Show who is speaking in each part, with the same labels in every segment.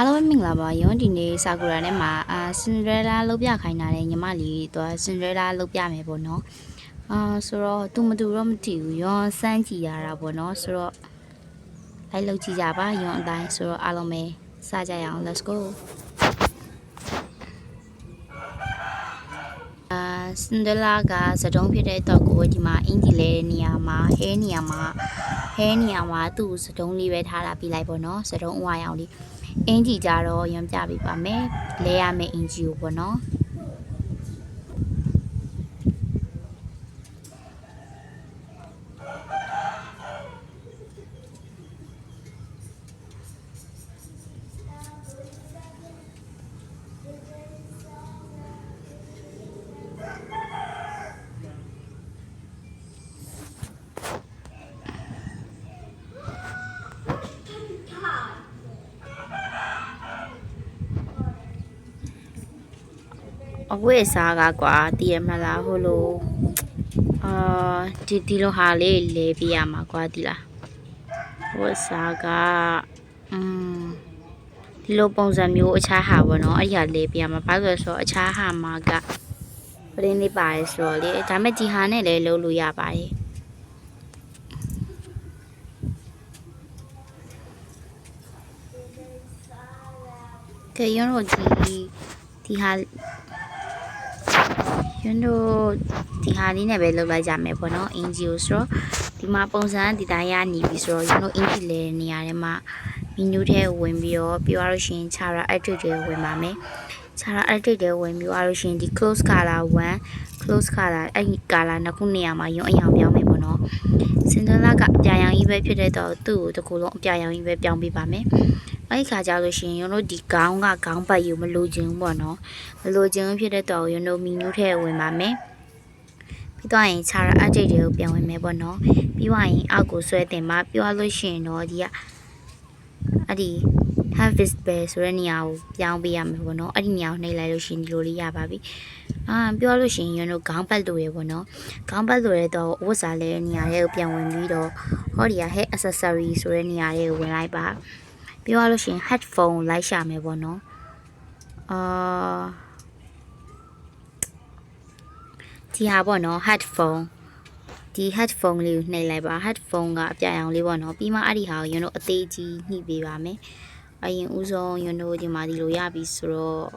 Speaker 1: အားလုံးပဲမင်္ဂလာပါရုံးဒီနေ့စာကူရာထဲမှာအာစင်ဒရဲလာလုတ်ပြခိုင်းတာလေညီမလေးတော့စင်ဒရဲလာလုတ်ပြမယ်ပေါ့နော်အာဆိုတော့သူမတူတော့မတည်ဘူးရုံးစမ်းကြည့်ရတာပေါ့နော်ဆိုတော့လိုက်လုတ်ကြည့်ကြပါရုံးအတိုင်းဆိုတော့အားလုံးပဲစကြရအောင် let's go အာစင်ဒလာကစတုံးဖြစ်တဲ့တော့ကိုဒီမှာအင်ဂျီလဲနေရာမှာဟဲနေရာမှာဟဲနေရာမှာသူ့စတုံးလေးပဲထားတာပြီးလိုက်ပေါ့နော်စတုံးအဝါရောင်လေး အင်ဂျီကြတော့ရံပြပေးပါမယ်လဲရမယ့်အင်ဂျီကိုပေါ့နော် အဝတ်အစားကကွာတည်ရမလားဟိုလိုအာဒီဒီလိုဟာလေးလဲပြရမှာကွာဒီလားဝတ်အစားကอืมဒီလိုပုံစံမျိုးအခြားဟာပေါ့နော်အဲ့ဒီဟာလဲပြရမှာဘာလို့လဲဆိုတော့အခြားဟာမှာကပရင်းလေးပါတယ်ဆိုတော့လေဒါမဲ့ဒီဟာနဲ့လည်းလုပ်လို့ရပါတယ်ကဲရုံးတော့ဒီဒီဟာ ကျွန်းတို့ဒီဟာလေးနဲ့ပဲလုပ်လိုက်ကြမယ်ပေါ့နော်အင်ဂျီကိုဆိုတော့ဒီမှာပုံစံဒီတိုင်းရနေပြီဆိုတော့ကျွန်းတို့အင်ဂျီလဲနေရာထဲမှာမီနူးထဲဝင်ပြီးတော့ပြောရလို့ရှိရင်ခြာရာ edit တွေဝင်ပါမယ်ခြာရာ edit တွေဝင်ပြီးတော့လို့ရှိရင်ဒီ close color 1 close color အဲ့ဒီ color နှစ်ခုနေရာမှာရုံအယောင်ပြောင်းမယ်ပေါ့နော်စင်ဒလာကအပြာရောင်ကြီးပဲဖြစ်တဲ့တော့သူ့ကိုတစ်ခုလုံးအပြာရောင်ကြီးပဲပြောင်းပေးပါမယ် အဲ့ဒီခါကျလို့ရှိရင်ရုံတို့ဒီခေါင်းကခေါင်းပတ်ယူမလိုချင်ဘူးပေါ့နော်မလိုချင်ဘူးဖြစ်တဲ့တော့ရုံတို့မီနူးထဲဝင်ပါမယ်ပြီးတော့ရင်ခြာရအကြိတ်တွေကိုပြန်ဝင်မယ်ပေါ့နော်ပြီးသွားရင်အောက်ကိုဆွဲတင်မှာပြောလို့ရှိရင်တော့ဒီကအဲ့ဒီ harvest bell ဆိုတဲ့နေရာကိုပြောင်းပေးရမယ်ပေါ့နော်အဲ့ဒီနေရာကိုနှိပ်လိုက်လို့ရှိရင်ဒီလိုလေးရပါပြီအာပြောလို့ရှိရင်ရုံတို့ခေါင်းပတ်လို့ရပေါ့နော်ခေါင်းပတ်လို့ရတော့ဝတ်စားလဲနေရာတွေကိုပြန်ဝင်ပြီးတော့ဟောဒီက head accessory ဆိုတဲ့နေရာတွေကိုဝင်လိုက်ပါ ပြောလို့ရှိရင် headphone ကိုလိုက်ရှာမယ်ပေါ့နော်အာဒီဟာပေါ့နော် headphone ဒီ headphone လေးကိုနှိပ်လိုက်ပါ headphone ကအပြရောင်လေးပေါ့နော်ပြီးမှအဲ့ဒီဟာကိုရုံတို့အသေးကြီးနှိပ်ပေးပါမယ်အရင်ဦးဆုံးရုံတို့ဒီမှာဒီလိုရပြီဆိုတော့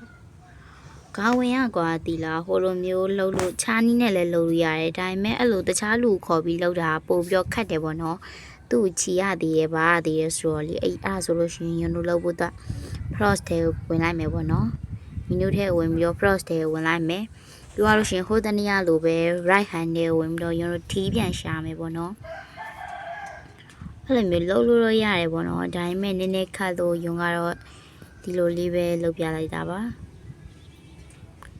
Speaker 1: ခေါင်းဝင်ရကွာတီလာဟိုလိုမျိုးလှုပ်လို့ခြားနီးနဲ့လည်းလှုပ်လို့ရတယ်ဒါပေမဲ့အဲ့လိုတခြားလူကိုခေါ်ပြီးလှုပ်တာပို့ပြီးတော့ခတ်တယ်ပေါ့နော် သူ့ချီရသေးရဲ့ပါသေးရဲ့ဆိုတော့လေအဲ့အဲ့ဒါဆိုလို့ရှိရင်ရုံတို့လှုပ်ဖို့တော့ frost ထဲကိုဝင်လိုက်မယ်ပေါ့နော်မီနူထဲကိုဝင်ပြီးတော့ frost ထဲကိုဝင်လိုက်မယ်ပြောရလို့ရှိရင်ဟိုတနီယာလိုပဲ right hand ထဲကိုဝင်ပြီးတော့ရုံတို့ထီးပြန်ရှာမယ်ပေါ့နော်အဲ့လိုမျိုးလှုပ်လို့တော့ရတယ်ပေါ့နော်ဒါပေမဲ့နည်းနည်းခတ်လို့ယုံကတော့ဒီလိုလေးပဲလှုပ်ပြလိုက်တာပါ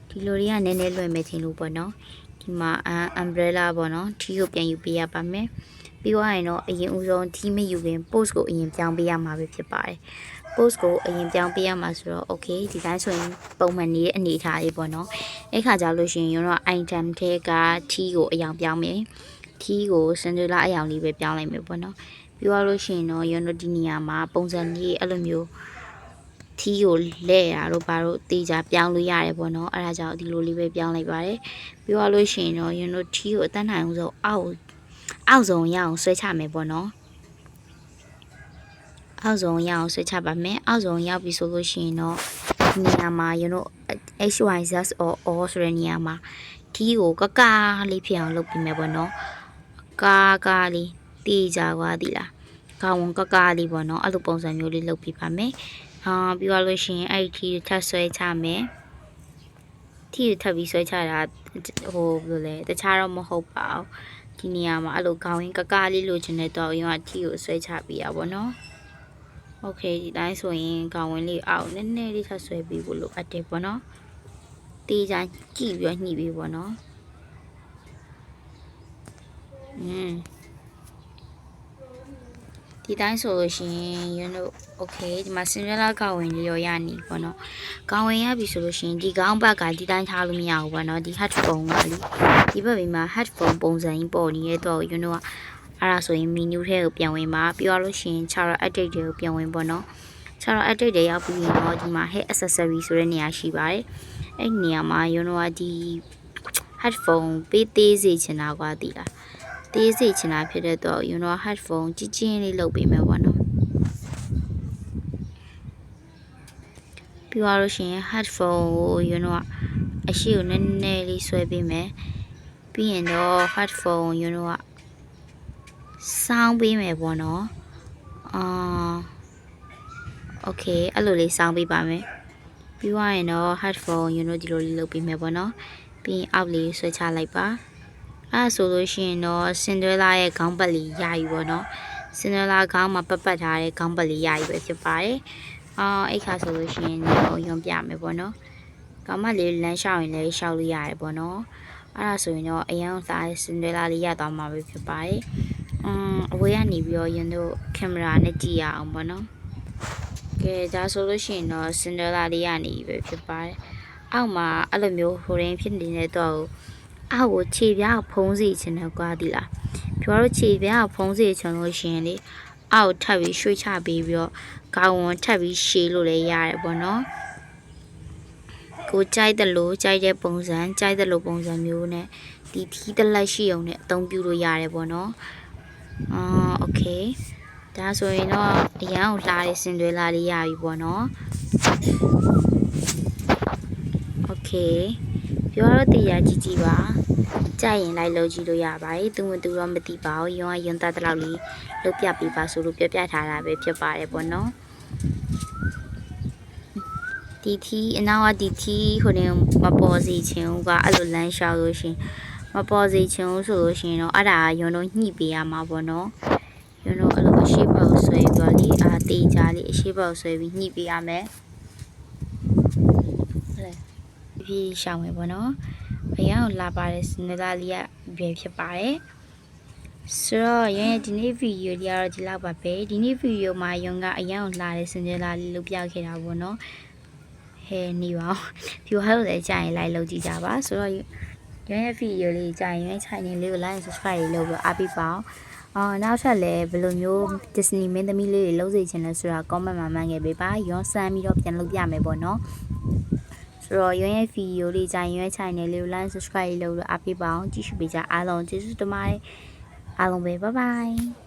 Speaker 1: ဒီလိုလေးကနည်းနည်းလွယ်မယ်ထင်လို့ပေါ့နော်ဒီမှာ umbrella ပေါ့နော်ထီးကိုပြန်ယူပေးရပါမယ် ပြီးသွားရင်တော့အရင်ဦးဆုံးထီးမယူခင် post ကိုအရင်ပြောင်းပေးရမှာပဲဖြစ်ပါတယ် post ကိုအရင်ပြောင်းပေးရမှာဆိုတော့ okay ဒီတိုင်းဆိုရင်ပုံမှန်နေတဲ့အနေအထားလေးပေါ့နော်အဲ့ခါကြလို့ရှိရင်ရောတော့ item ထဲက T ကိုအယောင်ပြောင်းမယ် T ကို Cinderella အယောင်လေးပဲပြောင်းလိုက်မယ်ပေါ့နော်ပြီးသွားလို့ရှိရင်တော့ရောတော့ဒီနေရာမှာပုံစံလေးအဲ့လိုမျိုး T ကိုလဲရတော့ဘာလို့တေချာပြောင်းလို့ရတယ်ပေါ့နော်အဲ့ဒါကြောင့်ဒီလိုလေးပဲပြောင်းလိုက်ပါတယ်ပြီးသွားလို့ရှိရင်တော့ရောတော့ T ကိုအတန်းနိုင်အောင်ဆိုအောက် အောက်ဆုံးရအောင်ဆွဲချမယ်ပေါ့နော်အောက်ဆုံးရအောင်ဆွဲချပါမယ်အောက်ဆုံးရောက်ပြီဆိုလို့ရှိရင်တော့ဒီနေရာမှာ you know HYZ or or ဆိုတဲ့နေရာမှာဒီကိုကကားလေးဖြစ်အောင်လုပ်ပြီးမယ်ပေါ့နော်ကားကားလေးတေးကြွားသည်လားကောင်းဝန်ကကားလေးပေါ့နော်အဲ့လိုပုံစံမျိုးလေးလုပ်ပြီးပါမယ်အာပြီးသွားလို့ရှိရင်အဲ့ဒီထပ်ဆွဲချမယ်ထီထပ်ပြီးဆွဲချတာဟိုဘယ်လိုလဲတခြားတော့မဟုတ်ပါဘူး ဒီနေရာမှာအဲ့လိုခေါင်းရင်းကကားလေးလိုချင်တဲ့တော့ရင်ကထီကိုဆွဲချပြီးရပါတော့โอเคဒီတိုင်းဆိုရင်ခေါင်းဝင်လေးအောက်နည်းနည်းလေးထပ်ဆွဲပြီးဖို့လိုအပ်တယ်ပေါ့နော်တေးချကြည့်ပြီးညှိပြီးပေါ့နော်อืม ဒီတိုင်းဆိုလို့ရှိရင် you know okay ဒီမှာ Cinderella ကောင်းဝင်လေးရောရနေပေါ့နော်ကောင်းဝင်ရပြီဆိုလို့ရှိရင်ဒီကောင်းဘက်ကဒီတိုင်းထားလို့မရဘူးပေါ့နော်ဒီ headphone ကလေဒီဘက်ပြီးမှာ headphone ပုံစံကြီးပေါ်နေတဲ့တော့ you know ကအဲ့ဒါဆိုရင် menu ထဲကိုပြန်ဝင်ပါပြီးတော့လို့ရှိရင် chara update တွေကိုပြန်ဝင်ပေါ့နော်ခြေထောက်အတိတ်တွေရောက်ပြီးရင်တော့ဒီမှာ hair accessory ဆိုတဲ့နေရာရှိပါတယ်အဲ့ဒီနေရာမှာရုံတော့ဒီ headphone ပေးသေးစေချင်တာကွာတည်လား သေးစေချင်တာဖြစ်တဲ့တော့ you know headphone ကြီးကြီးလေးလုပ်ပေးမယ်ပေါ့နော်ပြီးသွားလို့ရှိရင် headphone ကို you know အရှိကိုနည်းနည်းလေးဆွဲပေးမယ်ပြီးရင်တော့ headphone you know ကစောင်းပေးမယ်ပေါ့နော်အာ okay အဲ့လိုလေးစောင်းပေးပါမယ်ပြီးသွားရင်တော့ headphone you know ဒီလိုလေးလုပ်ပေးမယ်ပေါ့နော်ပြီးရင်အောက်လေးဆွဲချလိုက်ပါ အဲ့ဒါဆိုလို့ရှိရင်တော့စင်ဒရလာရဲ့ခေါင်းပတ်လေးရယူပေါ့နော်စင်ဒရလာခေါင်းမှာပတ်ပတ်ထားတဲ့ခေါင်းပတ်လေးရယူပဲဖြစ်ပါတယ်အာအဲ့ခါဆိုလို့ရှိရင်တော့ရုံပြမယ်ပေါ့နော်ခေါင်းမလေးလမ်းလျှောက်ရင်လည်းလျှောက်လို့ရတယ်ပေါ့နော်အဲ့ဒါဆိုရင်တော့အရန်စားစင်ဒရလာလေးရသွားမှာပဲဖြစ်ပါတယ်အမ်အဝေးကနေပြီးတော့ရင်တို့ကင်မရာနဲ့ကြည့်ရအောင်ပေါ့နော်ကဲဒါဆိုလို့ရှိရင်တော့စင်ဒလာလေးကနေပဲဖြစ်ပါတယ်အောက်မှာအဲ့လိုမျိုးဟိုရင်းဖြစ်နေတဲ့တော့ အောက်ကိုခြေပြားဖုံးစီချင်တယ်ကွာဒီလားပြောတော့ခြေပြားဖုံးစီချင်လို့ရှိရင်လေအောက်ထပ်ပြီးရွှေ့ချပေးပြီးတော့ကောင်းဝန်ထပ်ပြီးရှည်လို့လည်းရတယ်ပေါ့နော်ကိုကြိုက်တယ်လို့ကြိုက်တဲ့ပုံစံကြိုက်တယ်လို့ပုံစံမျိုးနဲ့ဒီထီးတလက်ရှိုံနဲ့အသုံးပြုလို့ရတယ်ပေါ့နော် အာโอเคဒါဆိုရင်တော့အရန်ကိုလှတဲ့စင်တွေလာလေးရပြီပေါ့နော်โอเค ပြောတော့တရားကြီးကြီးပါကြိုက်ရင်လိုက်လို့ကြည့်လို့ရပါတယ်သူမသူတော့မသိပါဘူးရုံကရုံသားတလောက်လေးလုပ်ပြပေးပါဆိုလို့ပြပြထားတာပဲဖြစ်ပါတယ်ပေါ့နော်ဒီထီအနောက်ကဒီထီဟိုနေမပေါ်စီချင်းကအဲ့လိုလမ်းလျှောက်လို့ရှင်မပေါ်စေချင်ဘူးဆိုလို့ရှိရင်တော့အဲ့ဒါရုံတော့ညှိပေးရမှာပေါ့နော်ရုံတော့အဲ့လိုအရှိပေါက်ဆွဲပြီးတော့လေအာတေးကြလေးအရှိပေါက်ဆွဲပြီးညှိပေးရမယ်ဟုတ်လေ ဒီရှောင်းမယ်ပေါ့နော်အရန်ကိုလာပါတယ်စနေသားလေးကပြည့်ဖြစ်ပါတယ်ဆိုတော့ရရင်ဒီနေ့ဗီဒီယိုလေးကတော့ဒီလောက်ပါပဲဒီနေ့ဗီဒီယိုမှာရုံကအရန်ကိုလာတဲ့စနေသားလေးလုပ်ပြခဲ့တာပေါ့နော်ဟဲနေပါဦးဖြူဟဲ့လို့လည်းကြာရင်လိုက်လုပ်ကြည့်ကြပါဆိုတော့ရရဲ့ဗီဒီယိုလေးကြာရင် channel လေးကို like and subscribe လုပ်ပြီးအားပေးပါအောင်။အော်နောက်ထပ်လည်းဘယ်လိုမျိုး Disney မင်းသမီးလေးတွေလုပ်စေချင်လဲဆိုတာ comment မှာမှန်းခဲ့ပေးပါ။ရောစမ်းပြီးတော့ပြန်လုပ်ပြမယ်ပေါ့နော်။ ဆိုတော့ရရဲ့ဗီဒီယိုလေးကြာရင် channel လေးကို like and subscribe လုပ်ပြီးအားပေးပါအောင်။ကြည့်ရှုပေးကြအားလုံးကျေးဇူးတင်ပါတယ်။အားလုံးပဲ bye bye